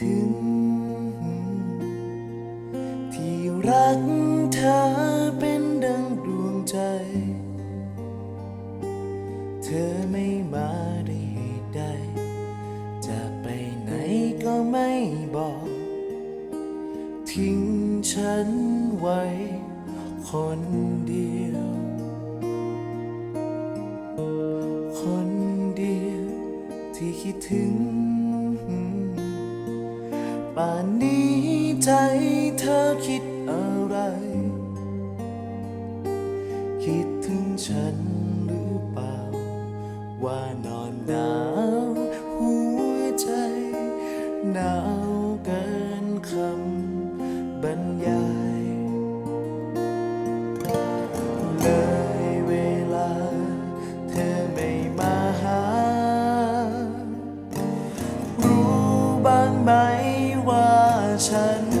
ถึง ที่รักเธอเป็นดังดวงใจ เธอไม่มาได้เหตุใด จะไปไหนก็ไม่บอก ทิ้งฉันไว้คนเดียว คนเดียวที่คิดถึง ป่านนี้ใจเธอคิดอะไร คิดถึงฉันหรือเปล่า ว่านอนหนาวหัวใจหนาว ฉั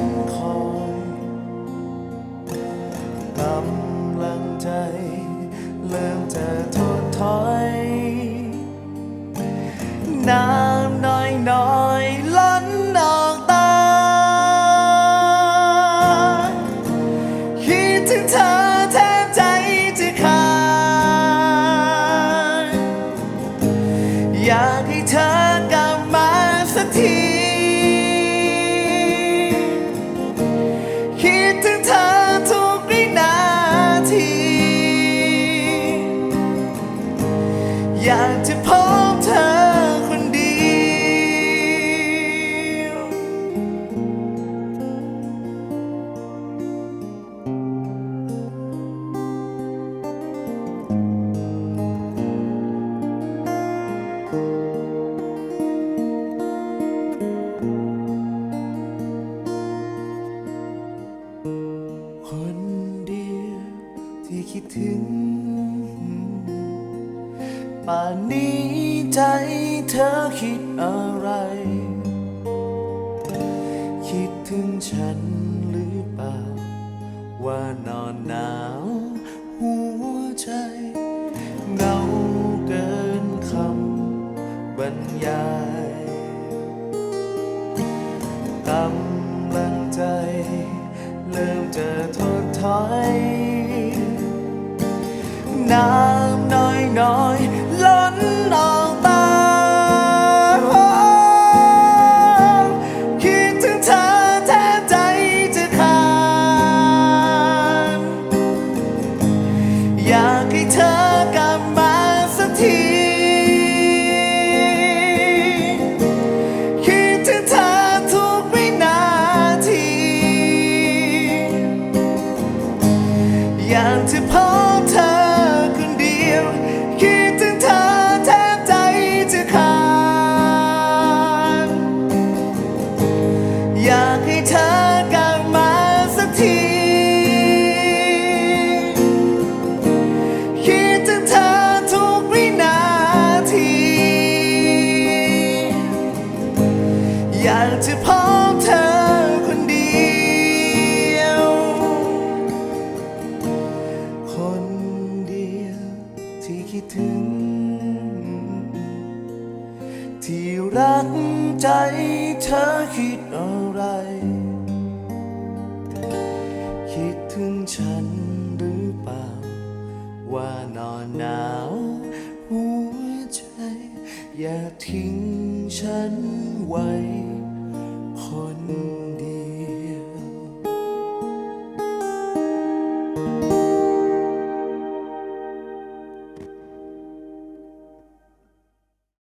ป่านนี้ใจเธอคิดอะไร คิดถึงฉันหรือเปล่า ว่านอนหนาวหัวใจเหงาเกินคำบรรยายกำลังใจ เริ่มจะทดถอยน้ำน้อยน้อย ๆล้นออกตาคิดถึงเธอแทบใจจะขาดอยากให้เธอ อยากจะพบเธอคนเดียว คนเดียวที่คิดถึง ที่รักใจเธอคิดอะไร คิดถึงฉันหรือเปล่า ว่านอนหนาวหัวใจ อย่าทิ้งฉันไว้ คน